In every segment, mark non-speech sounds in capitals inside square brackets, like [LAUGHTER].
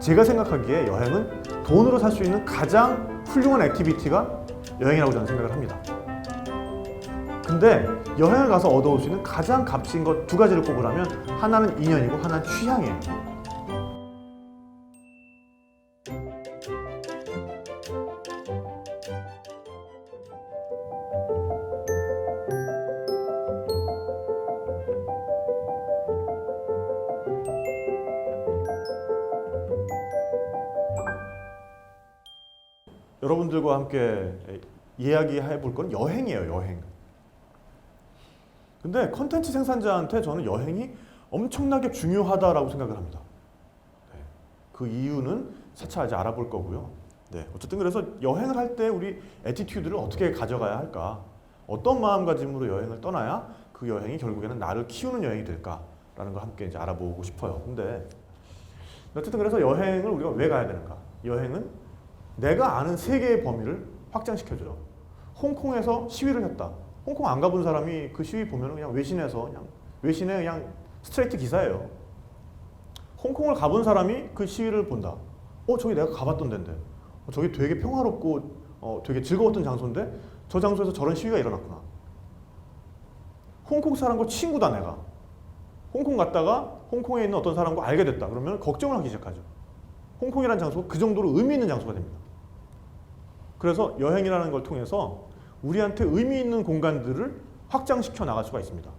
제가 생각하기에 여행은 돈으로 살 수 있는 가장 훌륭한 액티비티가 여행이라고 저는 생각을 합니다. 근데 여행을 가서 얻어올 수 있는 가장 값진 것 두 가지를 꼽으라면 하나는 인연이고 하나는 취향이에요. 여러분들과 함께 이야기해 볼 건 여행이에요, 여행. 근데 컨텐츠 생산자한테 저는 여행이 엄청나게 중요하다라고 생각을 합니다. 네. 그 이유는 차차 이제 알아볼 거고요. 네. 어쨌든 그래서 여행을 할 때 우리 에티튜드를 어떻게 가져가야 할까? 어떤 마음가짐으로 여행을 떠나야 그 여행이 결국에는 나를 키우는 여행이 될까라는 걸 함께 이제 알아보고 싶어요. 근데 어쨌든 그래서 여행을 우리가 왜 가야 되는가? 여행은 내가 아는 세계의 범위를 확장시켜줘요. 홍콩에서 시위를 했다. 홍콩 안 가본 사람이 그 시위 보면 그냥 외신에서 그냥 외신에 그냥 스트레이트 기사예요. 홍콩을 가본 사람이 그 시위를 본다. 어 저기 내가 가봤던 데인데. 어, 저기 되게 평화롭고 어, 되게 즐거웠던 장소인데 저 장소에서 저런 시위가 일어났구나. 홍콩 사람과 친구다 내가. 홍콩 갔다가 홍콩에 있는 어떤 사람과 알게 됐다. 그러면 걱정을 하기 시작하죠. 홍콩이라는 장소가 그 정도로 의미 있는 장소가 됩니다. 그래서 여행이라는 걸 통해서 우리한테 의미 있는 공간들을 확장시켜 나갈 수가 있습니다.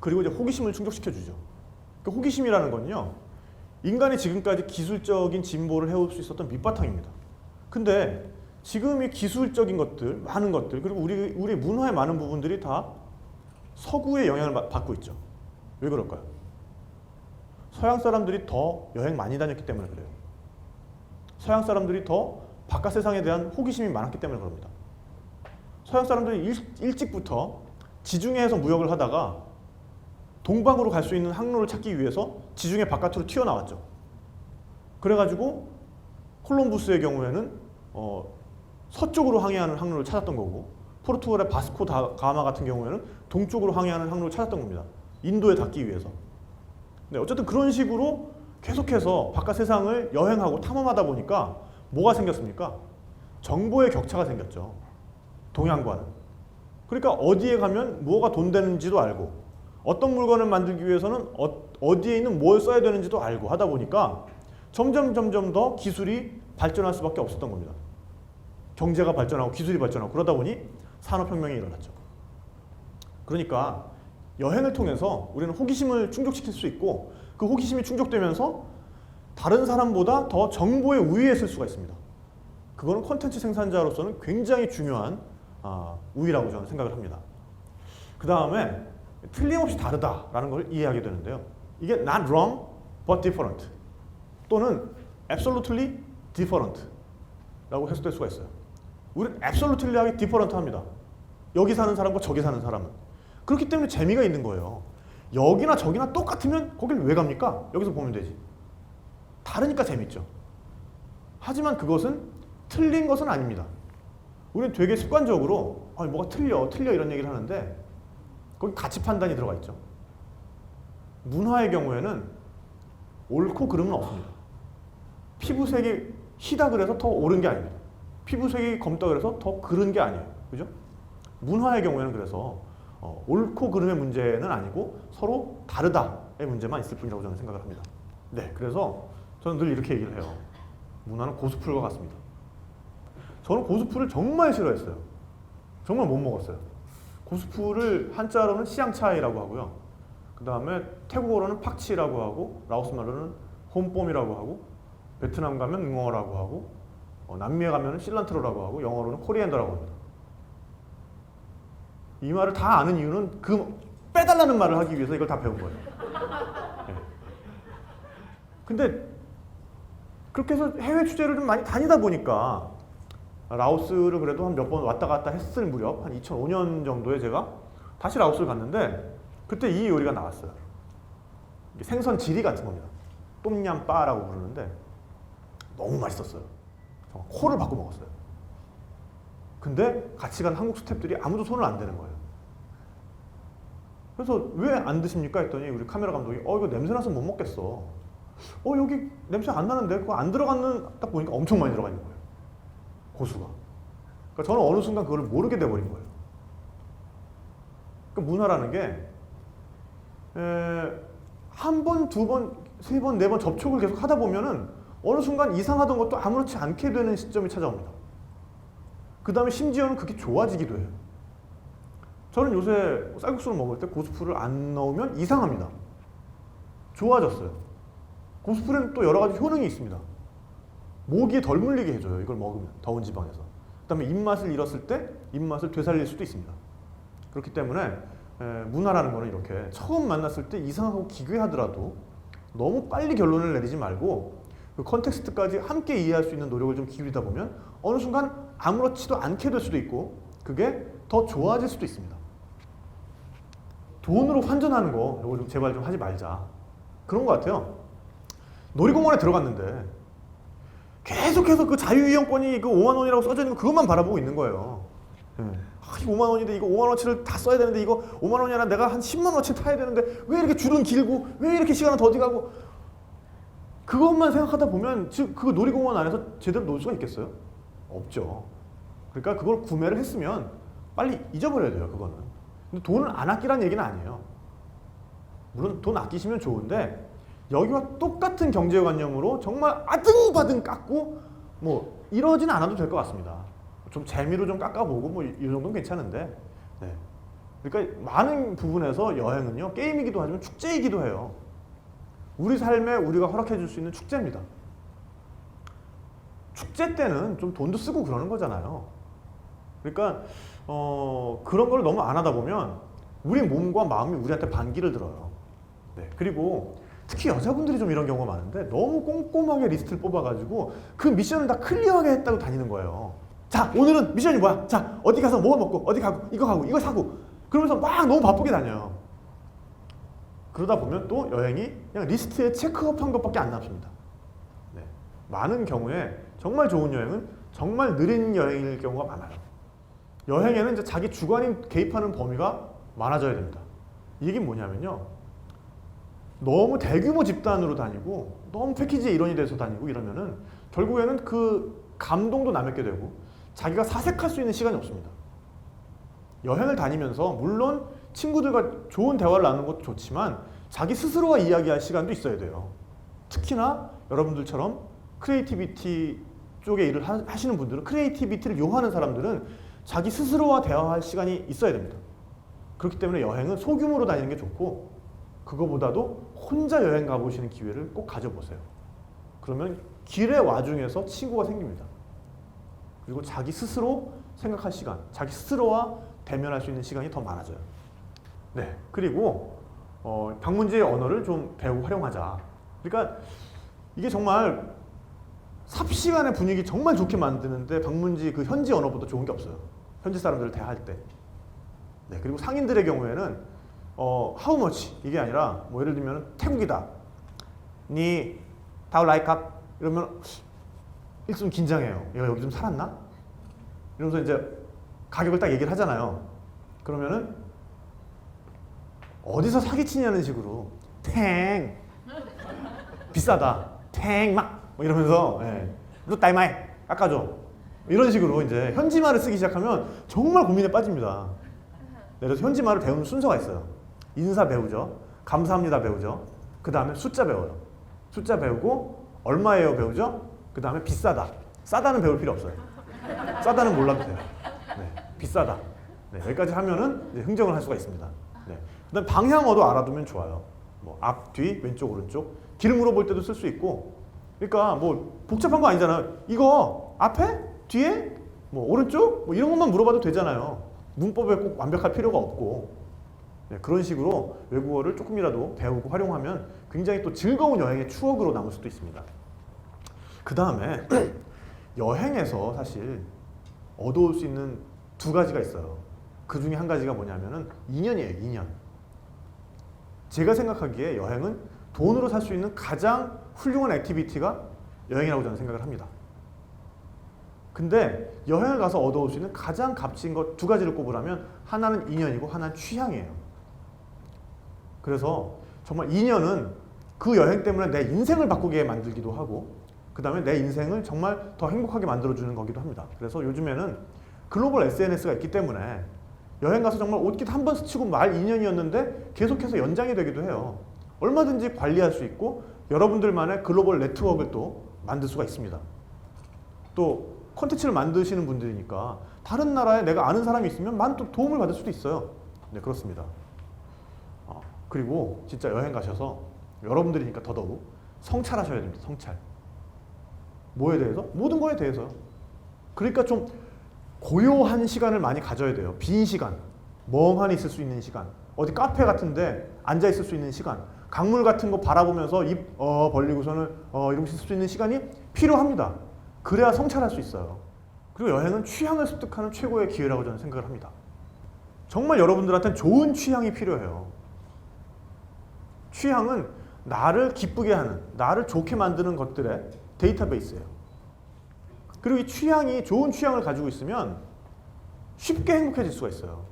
그리고 이제 호기심을 충족시켜 주죠. 그 호기심이라는 건요. 인간이 지금까지 기술적인 진보를 해올 수 있었던 밑바탕입니다. 근데 지금 이 기술적인 것들, 많은 것들, 그리고 우리 우리 문화의 많은 부분들이 다 서구의 영향을 받- 받고 있죠. 왜 그럴까요? 서양 사람들이 더 여행 많이 다녔기 때문에 그래요. 서양 사람들이 더 바깥 세상에 대한 호기심이 많았기 때문에 그럽니다. 서양 사람들이 일, 일찍부터 지중해에서 무역을 하다가 동방으로 갈 수 있는 항로를 찾기 위해서 지중해 바깥으로 튀어나왔죠. 그래가지고 콜럼부스의 경우에는 어, 서쪽으로 항해하는 항로를 찾았던 거고 포르투갈의 바스코 다 가마 같은 경우에는 동쪽으로 항해하는 항로를 찾았던 겁니다. 인도에 닿기 위해서. 네, 어쨌든 그런 식으로 계속해서 바깥 세상을 여행하고 탐험하다 보니까 뭐가 생겼습니까? 정보의 격차가 생겼죠. 동양과는. 그러니까 어디에 가면 뭐가 돈 되는지도 알고 어떤 물건을 만들기 위해서는 어, 디에 있는 뭘 써야 되는지도 알고 하다 보니까 점점 점점 더 기술이 발전할 수밖에 없었던 겁니다. 경제가 발전하고 기술이 발전하고 그러다 보니 산업혁명이 일어났죠. 그러니까 여행을 통해서 우리는 호기심을 충족시킬 수 있고 그 호기심이 충족되면서 다른 사람보다 더 정보의 우위에 있을 수가 있습니다. 그거는 콘텐츠 생산자로서는 굉장히 중요한 아, 우위라고 저는 생각을 합니다. 그 다음에 틀림없이 다르다라는 걸 이해하게 되는데요. 이게 not wrong but different 또는 absolutely different라고 해석될 수가 있어요. 우리는 absolutely하게 different합니다. 여기 사는 사람과 저기 사는 사람은 그렇기 때문에 재미가 있는 거예요. 여기나 저기나 똑같으면 거길 왜 갑니까? 여기서 보면 되지. 다르니까 재밌죠. 하지만 그것은 틀린 것은 아닙니다. 우리는 되게 습관적으로 아니 뭐가 틀려 틀려 이런 얘기를 하는데 거기 가치 판단이 들어가 있죠. 문화의 경우에는 옳고 그름은 없습니다. 피부색이 희다 그래서 더 옳은 게 아닙니다. 피부색이 검다 그래서 더 그른 게 아니에요. 그죠? 문화의 경우에는 그래서 어, 옳고 그름의 문제는 아니고 서로 다르다의 문제만 있을 뿐이라고 저는 생각을 합니다. 네, 그래서 저는 늘 이렇게 얘기를 해요. 문화는 고수풀과 같습니다. 저는 고수풀을 정말 싫어했어요. 정말 못 먹었어요. 고수풀을 한자로는 시양차이라고 하고요. 그 다음에 태국어로는 팍치라고 하고 라오스 말로는 홈뽐이라고 하고 베트남 가면 응어라고 하고 어, 남미에 가면 실란트로라고 하고 영어로는 코리앤더라고 합니다. 이 말을 다 아는 이유는 그 빼달라는 말을 하기 위해서 이걸 다 배운 거예요. 예. 근데 그렇게 해서 해외 취재를 좀 많이 다니다 보니까 라오스를 그래도 한 몇 번 왔다 갔다 했을 무렵 한 2005년 정도에 제가 다시 라오스를 갔는데 그때 이 요리가 나왔어요. 생선 지리 같은 겁니다. 똠얌빠라고 부르는데 너무 맛있었어요. 정말 코를 박고 먹었어요. 근데 같이 간 한국 스태프들이 아무도 손을 안 대는 거예요. 그래서 왜 안 드십니까 했더니 우리 카메라 감독이 어 이거 냄새 나서 못 먹겠어. 어 여기 냄새 안 나는데 그거 안 들어갔는 딱 보니까 엄청 많이 들어가 있는 거예요. 고수가. 그러니까 저는 어느 순간 그걸 모르게 돼 버린 거예요. 그러니까 문화라는 게 한 번, 두 번, 세 번, 네 번 접촉을 계속 하다 보면은 어느 순간 이상하던 것도 아무렇지 않게 되는 시점이 찾아옵니다. 그 다음에 심지어는 그게 좋아지기도 해요. 저는 요새 쌀국수를 먹을 때 고수풀을 안 넣으면 이상합니다. 좋아졌어요. 고수풀에는 또 여러 가지 효능이 있습니다. 모기에 덜 물리게 해줘요. 이걸 먹으면 더운 지방에서. 그다음에 입맛을 잃었을 때 입맛을 되살릴 수도 있습니다. 그렇기 때문에 에, 문화라는 거는 이렇게 처음 만났을 때 이상하고 기괴하더라도 너무 빨리 결론을 내리지 말고 그 컨텍스트까지 함께 이해할 수 있는 노력을 좀 기울이다 보면 어느 순간 아무렇지도 않게 될 수도 있고 그게 더 좋아질 수도 있습니다. 돈으로 환전하는 거 이거 좀 제발 좀 하지 말자. 그런 것 같아요. 놀이공원에 들어갔는데 계속해서 그 자유이용권이 그 5만 원이라고 써져 있는 거 그것만 바라보고 있는 거예요. 예. 아, 이거 5만 원인데 이거 5만 원어치를 다 써야 되는데 이거 5만 원이 아니라 내가 한 10만 원어치 타야 되는데 왜 이렇게 줄은 길고 왜 이렇게 시간은 더디 가고 그것만 생각하다 보면 즉 그 놀이공원 안에서 제대로 놀 수가 있겠어요? 없죠. 그러니까 그걸 구매를 했으면 빨리 잊어버려야 돼요. 그거는. 근데 돈을 안 아끼라는 얘기는 아니에요. 물론 돈 아끼시면 좋은데 여기와 똑같은 경제관념으로 정말 아등바등 깎고 뭐 이러진 않아도 될 것 같습니다. 좀 재미로 좀 깎아보고 뭐 이 정도는 괜찮은데. 네. 그러니까 많은 부분에서 여행은요 게임이기도 하지만 축제이기도 해요. 우리 삶에 우리가 허락해 줄 수 있는 축제입니다. 축제 때는 좀 돈도 쓰고 그러는 거잖아요. 그러니까 어, 그런 걸 너무 안 하다 보면 우리 몸과 마음이 우리한테 반기를 들어요. 네. 그리고 특히 여자분들이 좀 이런 경우가 많은데 너무 꼼꼼하게 리스트를 뽑아가지고 그 미션을 다 클리어하게 했다고 다니는 거예요. 자 오늘은 미션이 뭐야? 자 어디 가서 뭐 먹고 어디 가고 이거 가고 이거 사고 그러면서 막 너무 바쁘게 다녀요. 그러다 보면 또 여행이 그냥 리스트에 체크업한 것밖에 안 남습니다. 네. 많은 경우에 정말 좋은 여행은 정말 느린 여행일 경우가 많아요. 여행에는 이제 자기 주관이 개입하는 범위가 많아져야 됩니다. 이게 뭐냐면요. 너무 대규모 집단으로 다니고 너무 패키지의 일원이 돼서 다니고 이러면은 결국에는 그 감동도 남게 되고 자기가 사색할 수 있는 시간이 없습니다. 여행을 다니면서 물론 친구들과 좋은 대화를 나누는 것도 좋지만 자기 스스로와 이야기할 시간도 있어야 돼요. 특히나 여러분들처럼 크리에이티비티 쪽에 일을 하- 하시는 분들은 크리에이티비티를 요하는 사람들은 자기 스스로와 대화할 시간이 있어야 됩니다. 그렇기 때문에 여행은 소규모로 다니는 게 좋고 그거보다도 혼자 여행 가보시는 기회를 꼭 가져보세요. 그러면 길의 와중에서 친구가 생깁니다. 그리고 자기 스스로 생각할 시간, 자기 스스로와 대면할 수 있는 시간이 더 많아져요. 네. 그리고 어, 방문지의 언어를 좀 배우고 활용하자. 그러니까 이게 정말 삽시간의 분위기 정말 좋게 만드는데 방문지 그 현지 언어보다 좋은 게 없어요. 현지 사람들을 대할 때. 네. 그리고 상인들의 경우에는 어, how much 이게 아니라 뭐 예를 들면 태국이다. 니 다우 라이캅 이러면 일좀 긴장해요. 얘가 여기 좀 살았나? 이러면서 이제 가격을 딱 얘기를 하잖아요. 그러면은 어디서 사기치냐는 식으로 탱 비싸다 탱막 뭐 이러면서 예. 루따이마이 깎아줘 이런 식으로 이제 현지말을 쓰기 시작하면 정말 고민에 빠집니다. 네, 그래서 현지말을 배우는 순서가 있어요. 인사 배우죠. 감사합니다 배우죠. 그 다음에 숫자 배워요. 숫자 배우고 얼마예요 배우죠. 그 다음에 비싸다. 싸다는 배울 필요 없어요. 싸다는 몰라도 돼요. 네, 비싸다. 네, 여기까지 하면은 이제 흥정을 할 수가 있습니다. 네. 그다음 방향어도 알아두면 좋아요. 뭐 앞, 뒤, 왼쪽, 오른쪽. 길 물어볼 때도 쓸 수 있고. 그러니까 뭐 복잡한 거 아니잖아요. 이거 앞에, 뒤에, 뭐 오른쪽, 뭐 이런 것만 물어봐도 되잖아요. 문법에 꼭 완벽할 필요가 없고. 네, 그런 식으로 외국어를 조금이라도 배우고 활용하면 굉장히 또 즐거운 여행의 추억으로 남을 수도 있습니다. 그 다음에 [CLEARS THROAT] 여행에서 사실 얻어올 수 있는 두 가지가 있어요. 그 중에 한 가지가 뭐냐면은 인연이에요, 인연. 제가 생각하기에 여행은 돈으로 살 수 있는 가장 훌륭한 액티비티가 여행이라고 저는 생각을 합니다. 근데 여행을 가서 얻어올 수 있는 가장 값진 것 두 가지를 꼽으라면 하나는 인연이고 하나는 취향이에요. 그래서 정말 인연은 그 여행 때문에 내 인생을 바꾸게 만들기도 하고 그 다음에 내 인생을 정말 더 행복하게 만들어주는 거기도 합니다. 그래서 요즘에는 글로벌 SNS가 있기 때문에 여행 가서 정말 옷깃 한 번 스치고 말 2년이었는데 계속해서 연장이 되기도 해요. 얼마든지 관리할 수 있고 여러분들만의 글로벌 네트워크를 또 만들 수가 있습니다. 또 콘텐츠를 만드시는 분들이니까 다른 나라에 내가 아는 사람이 있으면 많은 또 도움을 받을 수도 있어요. 네, 그렇습니다. 어, 그리고 진짜 여행 가셔서 여러분들이니까 더더욱 성찰하셔야 됩니다. 성찰. 뭐에 대해서? 모든 거에 대해서요. 그러니까 좀 고요한 시간을 많이 가져야 돼요. 빈 시간, 멍하니 있을 수 있는 시간, 어디 카페 같은데 앉아 있을 수 있는 시간, 강물 같은 거 바라보면서 입 어, 벌리고서는 어, 이러면서 있을 수 있는 시간이 필요합니다. 그래야 성찰할 수 있어요. 그리고 여행은 취향을 습득하는 최고의 기회라고 저는 생각을 합니다. 정말 여러분들한테는 좋은 취향이 필요해요. 취향은 나를 기쁘게 하는, 나를 좋게 만드는 것들의 데이터베이스예요. 그리고 이 취향이 좋은 취향을 가지고 있으면 쉽게 행복해질 수가 있어요.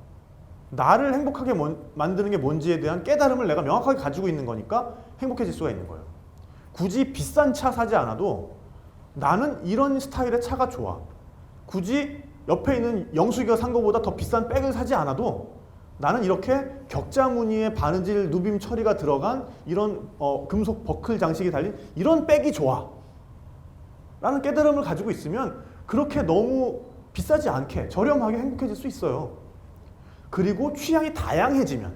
나를 행복하게 뭔- 만드는 게 뭔지에 대한 깨달음을 내가 명확하게 가지고 있는 거니까 행복해질 수가 있는 거예요. 굳이 비싼 차 사지 않아도 나는 이런 스타일의 차가 좋아. 굳이 옆에 있는 영숙이가 산 것보다 더 비싼 백을 사지 않아도 나는 이렇게 격자 무늬의 바느질 누빔 처리가 들어간 이런 어, 금속 버클 장식이 달린 이런 백이 좋아. 라는 깨달음을 가지고 있으면 그렇게 너무 비싸지 않게 저렴하게 행복해질 수 있어요. 그리고 취향이 다양해지면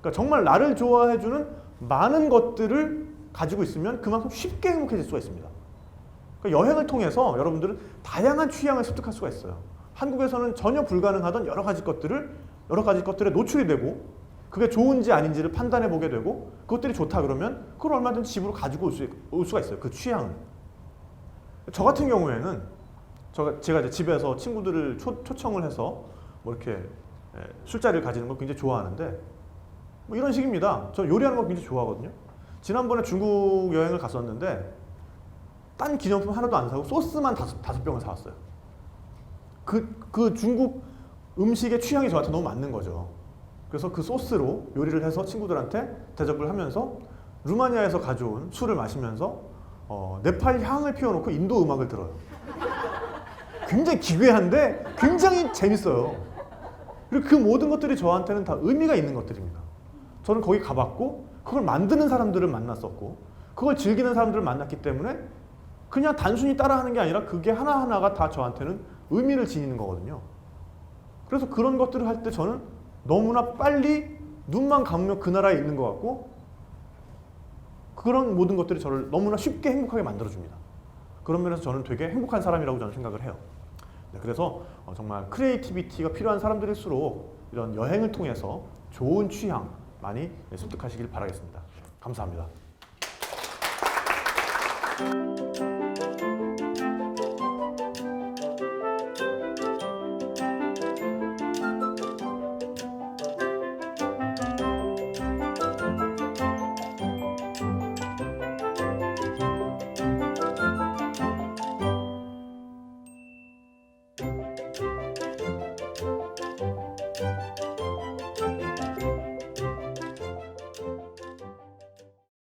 그러니까 정말 나를 좋아해주는 많은 것들을 가지고 있으면 그만큼 쉽게 행복해질 수가 있습니다. 그러니까 여행을 통해서 여러분들은 다양한 취향을 습득할 수가 있어요. 한국에서는 전혀 불가능하던 여러 가지 것들을 여러 가지 것들에 노출이 되고 그게 좋은지 아닌지를 판단해 보게 되고 그것들이 좋다 그러면 그걸 얼마든지 집으로 가지고 올, 수, 올 수가 있어요. 그 취향을. 저 같은 경우에는 저 제가 이제 집에서 친구들을 초, 초청을 해서 뭐 이렇게 예, 술자리를 가지는 걸 굉장히 좋아하는데 뭐 이런 식입니다. 저 요리하는 거 굉장히 좋아하거든요. 지난번에 중국 여행을 갔었는데 딴 기념품 하나도 안 사고 소스만 다섯, 다섯 병을 사왔어요. 그, 그 중국 음식의 취향이 저한테 너무 맞는 거죠. 그래서 그 소스로 요리를 해서 친구들한테 대접을 하면서 루마니아에서 가져온 술을 마시면서 어, 네팔 향을 피워놓고 인도 음악을 들어요. 굉장히 기괴한데 굉장히 재밌어요. 그리고 그 모든 것들이 저한테는 다 의미가 있는 것들입니다. 저는 거기 가봤고 그걸 만드는 사람들을 만났었고 그걸 즐기는 사람들을 만났기 때문에 그냥 단순히 따라하는 게 아니라 그게 하나하나가 다 저한테는 의미를 지니는 거거든요. 그래서 그런 것들을 할 때 저는 너무나 빨리 눈만 감으면 그 나라에 있는 것 같고 그런 모든 것들이 저를 너무나 쉽게 행복하게 만들어줍니다. 그런 면에서 저는 되게 행복한 사람이라고 저는 생각을 해요. 네, 그래서 어, 정말 크리에이티비티가 필요한 사람들일수록 이런 여행을 통해서 좋은 취향 많이 습득하시길 바라겠습니다. 감사합니다.